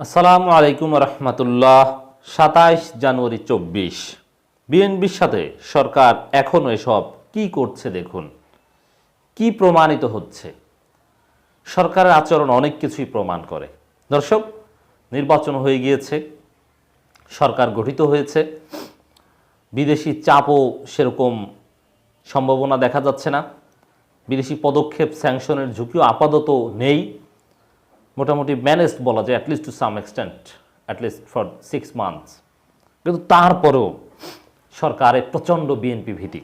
আসসালামু আলাইকুম রহমতুল্লাহ, সাতাইশ জানুয়ারি চব্বিশ। বিএনপির সাথে সরকার এখনও এসব কি করছে দেখুন। কি প্রমাণিত হচ্ছে? সরকারের আচরণ অনেক কিছুই প্রমাণ করে। দর্শক, নির্বাচন হয়ে গিয়েছে, সরকার গঠিত হয়েছে, বিদেশি চাপও সেরকম সম্ভাবনা দেখা যাচ্ছে না, বিদেশি পদক্ষেপ, স্যাংশনের ঝুঁকিও আপাতত নেই। মোটামুটি ম্যানেজড বলা যায় at least to some extent at least for six months কিন্তু তারপরেও সরকারের প্রচণ্ড বিএনপি ভীতি।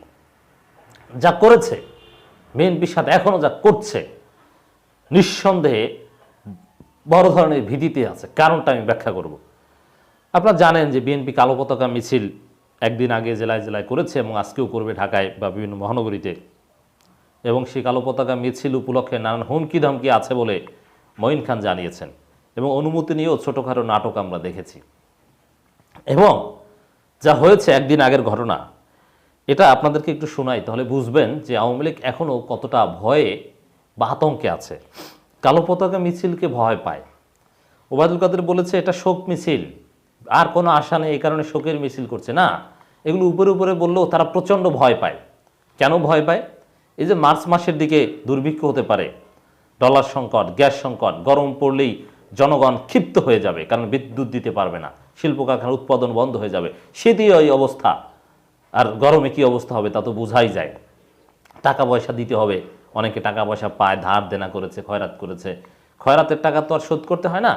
যা করেছে বিএনপির সাথে এখনও যা করছে, নিঃসন্দেহে বড় ধরনের ভীতিতে আছে। কারণটা আমি ব্যাখ্যা করব। আপনারা জানেন যে বিএনপি কালো পতাকা মিছিল একদিন আগে জেলায় জেলায় করেছে এবং আজকেও করবে ঢাকায় বা বিভিন্ন মহানগরীতে। এবং সেই কালো পতাকা মিছিল উপলক্ষে নানান হুমকি ধামকি আছে বলে মঈন খান জানিয়েছেন এবং অনুমতি নিয়েও ছোটোখাটো নাটক আমরা দেখেছি। এবং যা হয়েছে একদিন আগের ঘটনা, এটা আপনাদেরকে একটু শোনাই, তাহলে বুঝবেন যে আওয়ামী লীগ এখনও কতটা ভয়ে বা আতঙ্কে আছে। কালো পতাকা মিছিলকে ভয় পায়। ওবায়দুল কাদের বলেছে, এটা শোক মিছিল। আর কোনো আশা নেই, এই কারণে শোকের মিছিল করছে। না, এগুলো উপরে উপরে বললেও তারা প্রচণ্ড ভয় পায়। কেন ভয় পায়? এই যে মার্চ মাসের দিকে দুর্ভিক্ষ হতে পারে ডলার সংকট, গ্যাস সংকট, গরম পড়লেই জনগণ ক্ষিপ্ত হয়ে যাবে কারণ বিদ্যুৎ দিতে পারবে না, শিল্প কারখানার উৎপাদন বন্ধ হয়ে যাবে। সেটি ওই অবস্থা। আর গরমে কি অবস্থা হবে তা তো বোঝাই যায়। টাকা পয়সা দিতে হবে। অনেকে টাকা পয়সা পায়, ধার দেনা করেছে, খয়রাত করেছে। খয়রাতের টাকা তো আর শোধ করতে হয় না।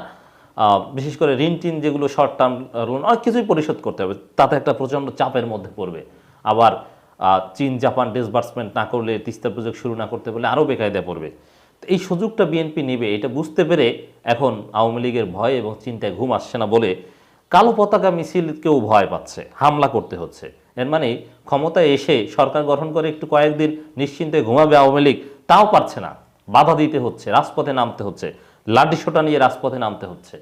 বিশেষ করে ঋণ টিন যেগুলো শর্ট টার্ম লোন অনেক কিছুই পরিশোধ করতে হবে। তাতে একটা প্রচণ্ড চাপের মধ্যে পড়বে। আবার চীন, জাপান ডিসবার্সমেন্ট না করলে তিস্তা প্রজেক্ট শুরু না করতে পারলে আরও বেকায়দায় পড়বে। এই সুযোগটা বিএনপি নেবে, এটা বুঝতে পেরে এখন আওয়ামী লীগের ভয় এবং চিন্তায় ঘুম আসছে না বলে কালো পতাকা মিছিলকেও ভয় পাচ্ছে, হামলা করতে হচ্ছে। এর মানে ক্ষমতায় এসে সরকার গঠন করে একটু কয়েকদিন নিশ্চিন্তে ঘুমাবে আওয়ামী লীগ, তাও পারছে না। বাধা দিতে হচ্ছে, রাজপথে নামতে হচ্ছে লাঠিসোটা নিয়ে রাজপথে নামতে হচ্ছে।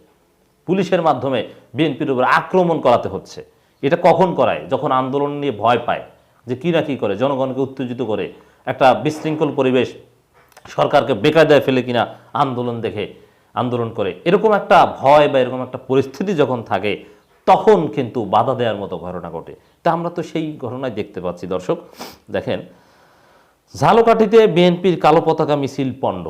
পুলিশের মাধ্যমে বিএনপির উপর আক্রমণ করাতে হচ্ছে। এটা কখন করায়? যখন আন্দোলন নিয়ে ভয় পায় যে কী না কী করে, জনগণকে উত্তেজিত করে একটা বিশৃঙ্খল পরিবেশ সরকারকে বেকায়দায় ফেলে কিনা আন্দোলন দেখে আন্দোলন করে। এরকম একটা ভয় বা এরকম একটা পরিস্থিতি যখন থাকে, তখন কিন্তু বাধা দেওয়ার মতো ঘটনা ঘটে। তা আমরা তো সেই ঘটনায় দেখতে পাচ্ছি, দর্শক। দেখেন, ঝালকাঠিতে বিএনপির কালো পতাকা মিছিল পণ্ড।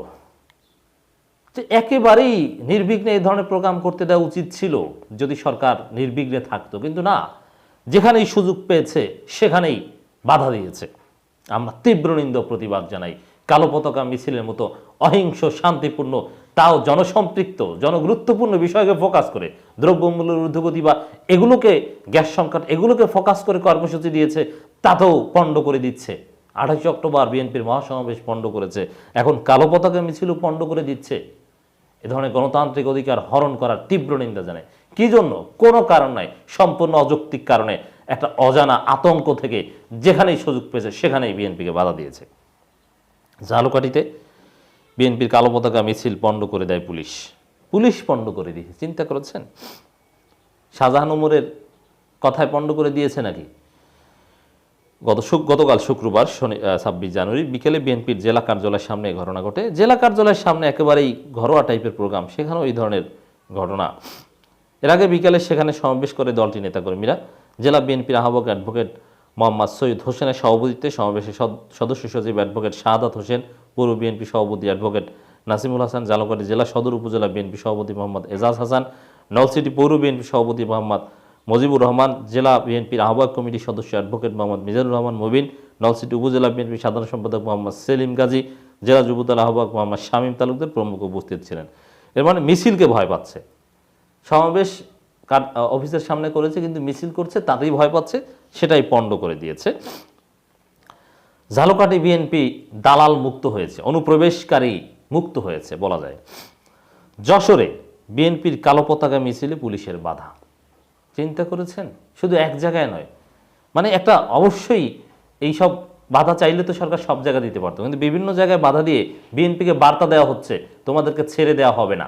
যে একেবারেই নির্বিঘ্নে এই ধরনের প্রোগ্রাম করতে দেওয়া উচিত ছিল, যদি সরকার নির্বিঘ্নে থাকতো। কিন্তু না, যেখানেই সুযোগ পেয়েছে, সেখানেই বাধা দিয়েছে। আমরা তীব্র নিন্দ প্রতিবাদ জানাই কালো পতাকা, মিছিলের মতো অহিংস, শান্তিপূর্ণ, তাও জনসম্পৃক্ত, জনগুরুত্বপূর্ণ বিষয়কে ফোকাস করে, দ্রব্যমূল্যের ঊর্ধ্বগতি বা এগুলোকে, গ্যাস সংকট এগুলোকে ফোকাস করে কর্মসূচি দিয়েছে, তাতেও পণ্ড করে দিচ্ছে। আঠাশে অক্টোবর বিএনপির মহাসমাবেশ পণ্ড করেছে, এখন কালো পতাকা মিছিলও পণ্ড করে দিচ্ছে। এ ধরনের গণতান্ত্রিক অধিকার হরণ করার তীব্র নিন্দা জানায়। কি জন্য? কোনো কারণ নাই, সম্পূর্ণ অযৌক্তিক কারণে। একটা অজানা আতঙ্ক থেকে যেখানেই সুযোগ পেয়েছে, সেখানেই বিএনপিকে বাধা দিয়েছে। ঝালকাঠিতে বিএনপির কালো পতাকা মিছিল পণ্ড করে দেয় পুলিশ। পুলিশ পণ্ড করে দিয়েছে, চিন্তা করেছেন? শাহজাহান ওমরের কথায় পণ্ড করে দিয়েছে নাকি? গত গতকাল শুক্রবার শনি ছাব্বিশ জানুয়ারি বিকেলে বিএনপির জেলা কার্যালয়ের সামনে ঘটনা ঘটে। জেলা কার্যালয়ের সামনে একেবারেই ঘরোয়া টাইপের প্রোগ্রাম, সেখানেও এই ধরনের ঘটনা। এর আগে বিকেলে সেখানে সমাবেশ করে দলটি নেতাকর্মীরা। জেলা বিএনপির আহ্বায়ক অ্যাডভোকেট মোহাম্মদ সৈয়দ হোসেনের সভাপতিত্বে সমাবেশে সদ- সদস্য সচিব অ্যাডভোকেট শাহাদাত হোসেন পৌর বিএনপি সভাপতি অ্যাডভোকেট নাসিমুল হাসান, জালকাটি জেলা সদর উপজেলা বিএনপি সভাপতি মোহাম্মদ এজাজ হাসান নলসিটি পৌর বিএনপি সভাপতি মোহাম্মদ মজিবুর রহমান, জেলা বিএনপির আহ্বায়ক কমিটির সদস্য অ্যাডভোকেট মোহাম্মদ মিজানুর রহমান মুবিন নলসিটি উপজেলা বিএনপি সাধারণ সম্পাদক মোহাম্মদ সেলিম গাজী, জেলা যুবদল আহ্বায়ক মোহাম্মদ শামীম তালুকদার প্রমুখ উপস্থিত ছিলেন। এর মানে মিছিলকে ভয় পাচ্ছে। সমাবেশ অফিসের সামনে করেছে, কিন্তু মিছিল করছে, তাতেই ভয় পাচ্ছে, সেটাই পণ্ড করে দিয়েছে। ঝালকাঠি বিএনপি দালাল মুক্ত হয়েছে, অনুপ্রবেশকারী মুক্ত হয়েছে, বলা যায়। যশোরে বিএনপির কালো পতাকা মিছিলে পুলিশের বাধা। চিন্তা করেছেন? শুধু এক জায়গায় নয়। মানে একটা অবশ্যই এই সব বাধা চাইলে তো সরকার সব জায়গা দিতে পারতো, কিন্তু বিভিন্ন জায়গায় বাধা দিয়ে বিএনপিকে বার্তা দেওয়া হচ্ছে, তোমাদেরকে ছেড়ে দেওয়া হবে না।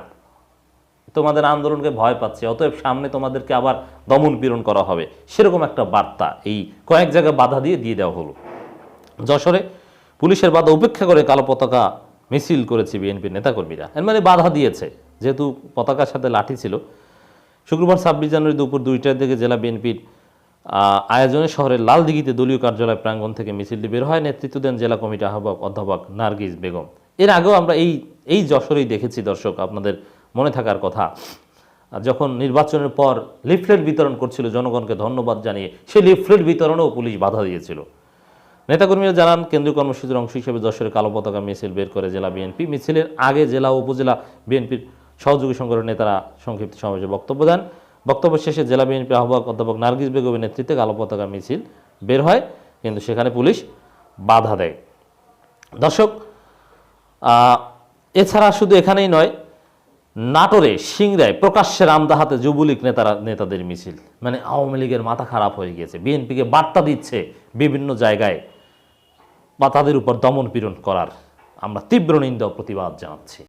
তোমাদের আন্দোলনকে ভয় পাচ্ছে, অতএব সামনে তোমাদেরকে আবার দমন পীড়ন করা হবে। সেরকম একটা বার্তা এই কয়েক জায়গায় বাধা দিয়ে দিয়ে দেওয়া হলো। যশোরে পুলিশের বাধা উপেক্ষা করে কালো পতাকা মিছিল করেছে বিএনপির নেতাকর্মীরা। এর মানে বাধা দিয়েছে, যেহেতু পতাকার সাথে লাঠি ছিল। শুক্রবার ছাব্বিশ জানুয়ারি দুপুর দুইটার দিকে জেলা বিএনপির আয়োজনে শহরের লালদিঘিতে দলীয় কার্যালয় প্রাঙ্গণ থেকে মিছিলটি বের হয়। নেতৃত্ব দেন জেলা কমিটি আহ্বায়ক অধ্যাপক নার্গিস বেগম। এর আগেও আমরা এই এই যশোরেই দেখেছি দর্শক, আপনাদের মনে থাকার কথা। যখন নির্বাচনের পর লিফলেট বিতরণ করছিল জনগণকে ধন্যবাদ জানিয়ে, সেই লিফলেট বিতরণেও পুলিশ বাধা দিয়েছিল। নেতাকর্মীরা জানান, কেন্দ্রীয় কর্মসূচির অংশ হিসেবে যশোরে কালো পতাকা মিছিল বের করে জেলা বিএনপি। মিছিলের আগে জেলা উপজেলা বিএনপির সহযোগী সংগঠনের নেতারা সংক্ষিপ্ত সমাবেশে বক্তব্য দেন। বক্তব্য শেষে জেলা বিএনপি আহ্বায়ক অধ্যাপক নার্গিস বেগমের নেতৃত্বে কালো পতাকা মিছিল বের হয়, কিন্তু সেখানে পুলিশ বাধা দেয়। দর্শক এছাড়া শুধু এখানেই নয় নাটোরে সিংরায় প্রকাশ্যে রামদাহাতে যুবলীগ নেতারা, নেতাদের মিছিল। মানে আওয়ামী লীগের মাথা খারাপ হয়ে গিয়েছে। বিএনপিকে বার্তা দিচ্ছে বিভিন্ন জায়গায় বা তাদের উপর দমন পীড়ন করার। আমরা তীব্র নিন্দা প্রতিবাদ জানাচ্ছি।